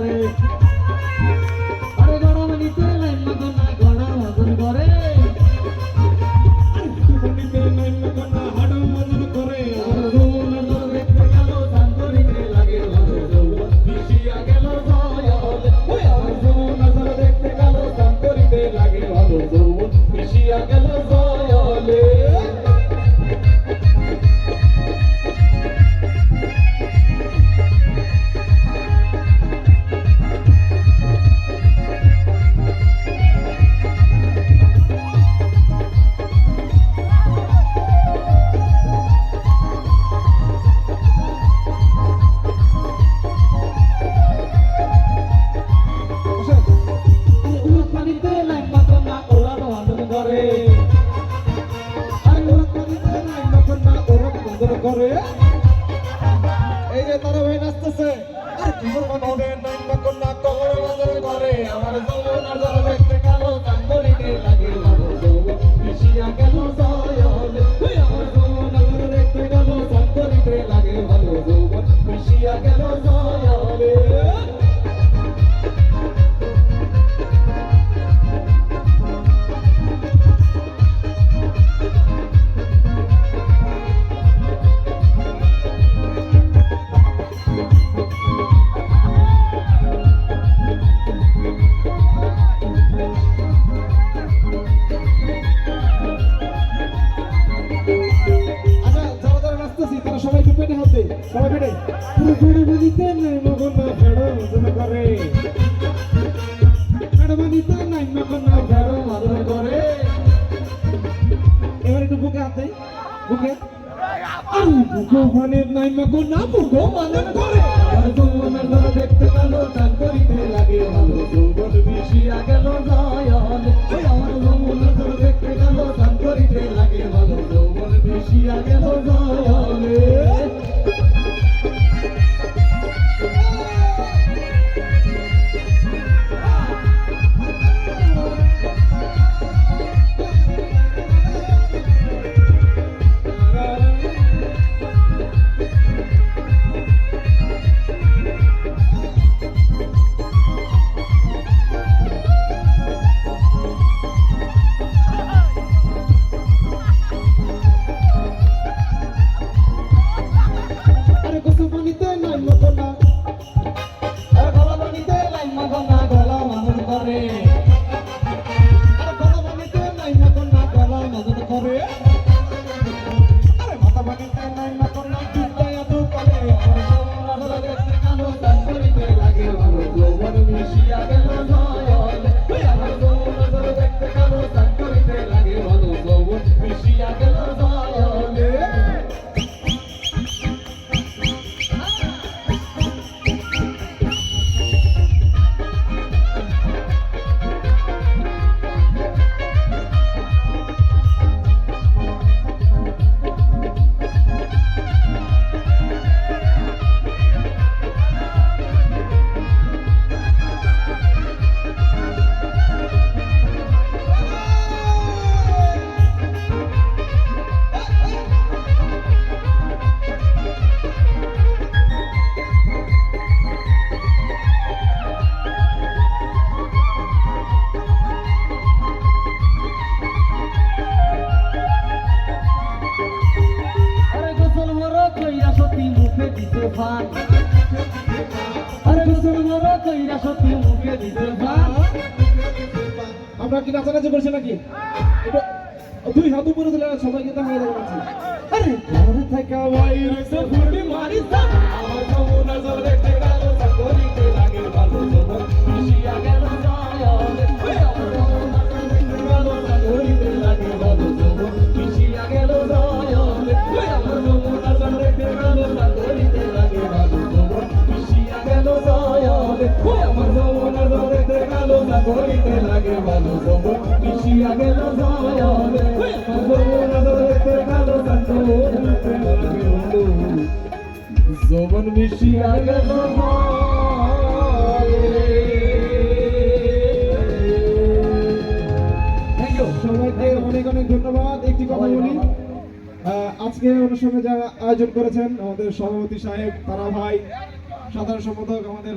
রে তারা হয়ে নাচতেছে। আর কিছু মনে নাই মকন না কবর বাজার করে আমার যৌবন আর যারা দেখতে কালো তার লাগে মিশিয়া গেল জয় আমার যৌবন আর দেখতে কালো তার লাগে ভালো যৌবন। মিশিয়া গেল আরে বুকে মানে নাই মগন না বুকে মজনা করে যৌবনার জল দেখতে কালো করিতে লাগে ভালো। যৌবন মিশিয়া গেল জয়লে আমার যৌবনার ধরে দেখতে ভালো চান্দরিতে লাগে আরে গোসল ফান আমরা কি নাচানাচি করছি নাকি? দুই হাত উপরে দিলে সবাইকে দাঁড়িয়ে যাবে আরে, ঘরে থাকা যমুনা লাগে ভালো যৌবন মিশিয়া গেল সবাইকে অনেক অনেক ধন্যবাদ। একটি কথা বলি। আজকে অনুষ্ঠানে যারা আয়োজন করেছেন আমাদের সভাপতি সাহেব তারা ভাই সাধারণ সম্পাদক আমাদের